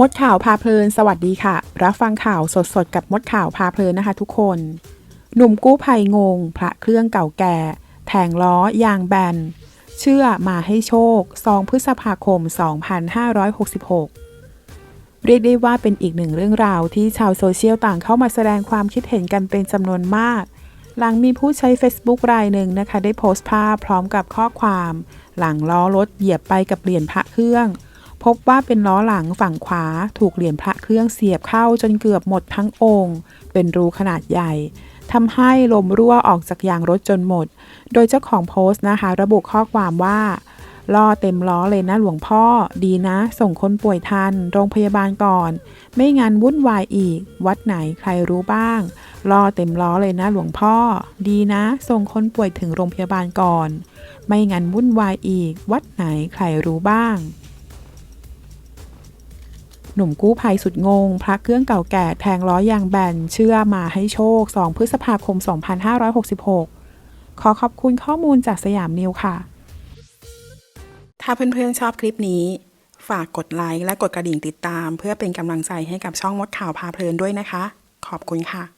มดข่าวพาเพลิน สวัสดีค่ะ รับฟังข่าวสดๆ กับมดข่าวพาเพลินนะคะ ทุกคน หนุ่มกู้ภัยงง พระเครื่องเก่าแก่แทงล้อยางแบน เชื่อมาให้โชค 2 พฤษภาคม 2566 เรียกได้ว่าเป็นอีกหนึ่งเรื่องราวที่ชาวโซเชียลต่างเข้ามาแสดงความคิดเห็นกันเป็นจำนวนมาก หลังมีผู้ใช้ Facebook รายหนึ่งนะคะ ได้โพสต์ภาพพร้อมกับข้อความ หลังล้อรถเหยียบไปกับเหรียญพระเครื่อง พบว่าเป็นล้อหลังฝั่งขวาถูกเหรียญพระเครื่องเสียบเข้าจนเกือบหมดทั้งองค์ เป็นรูขนาดใหญ่ทำให้ลมรั่วออกจากยางรถจนหมด โดยเจ้าของโพสต์นะคะ ระบุข้อความว่าล้อเต็มล้อเลยนะหลวงพ่อ ดีนะ ส่งคนป่วยทัน โรงพยาบาลก่อน ไม่งั้นวุ่นวายอีก วัดไหนใครรู้บ้างล้อเต็มล้อเลยนะหลวงพ่อ ดีนะ ส่งคนป่วยถึงโรงพยาบาลก่อน ไม่งั้นวุ่นวายอีก วัดไหนใครรู้บ้าง หนุ่มกู้ภัยสุดงง พระเครื่องเก่าแก่แทงล้อยางแบน เชื่อมาให้โชค 2 พฤษภาคม 2566 ขอขอบคุณข้อมูลจากสยามนิวค่ะ ถ้าเพื่อนๆชอบคลิปนี้ ฝากกดไลค์และกดกระดิ่งติดตาม เพื่อเป็นกำลังใจให้กับช่องมดข่าวพาเพลินด้วยนะคะ ขอบคุณค่ะ